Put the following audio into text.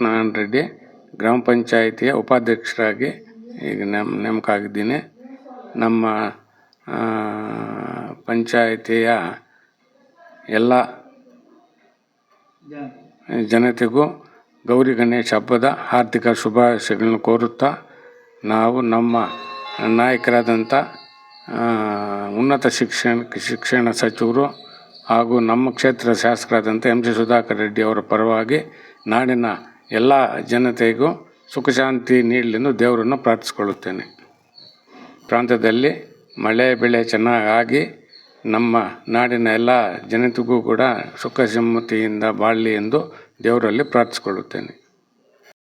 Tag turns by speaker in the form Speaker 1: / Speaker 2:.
Speaker 1: ಸತ್ಯನಾರಾಯಣ ರೆಡ್ಡಿ ಗ್ರಾಮ ಪಂಚಾಯಿತಿಯ ಉಪಾಧ್ಯಕ್ಷರಾಗಿ ಈಗ ನೇಮ್ ನೇಮಕ ಆಗಿದ್ದೀನಿ ನಮ್ಮ ಪಂಚಾಯಿತಿಯ ಎಲ್ಲ ಜನತೆಗೂ ಗೌರಿ ಗಣೇಶ ಹಬ್ಬದ ಹಾರ್ದಿಕ ಶುಭಾಶಯಗಳನ್ನು ಕೋರುತ್ತಾ ನಾವು ನಮ್ಮ ನಾಯಕರಾದಂಥ ಉನ್ನತ ಶಿಕ್ಷಣ ಶಿಕ್ಷಣ ಸಚಿವರು ಹಾಗೂ ನಮ್ಮ ಕ್ಷೇತ್ರ ಶಾಸಕರಾದಂಥ ಎಂ ಸಿ ಸುಧಾಕರ್ ರೆಡ್ಡಿ ಅವರ ಪರವಾಗಿ ನಾಡಿನ ಎಲ್ಲ ಜನತೆಗೂ ಸುಖ ಶಾಂತಿ ನೀಡಲೆಂದು ದೇವರನ್ನು ಪ್ರಾರ್ಥಿಸಿಕೊಳ್ಳುತ್ತೇನೆ. ಪ್ರಾಂತ್ಯದಲ್ಲಿ ಮಳೆ, ಬೆಳೆ ಚೆನ್ನಾಗಿ ನಮ್ಮ ನಾಡಿನ ಎಲ್ಲ ಜನತೆಗೂ ಕೂಡ ಸುಖ ಸಮ್ಮತಿಯಿಂದ ಬಾಳಲಿ ಎಂದು ದೇವರಲ್ಲಿ ಪ್ರಾರ್ಥಿಸಿಕೊಳ್ಳುತ್ತೇನೆ.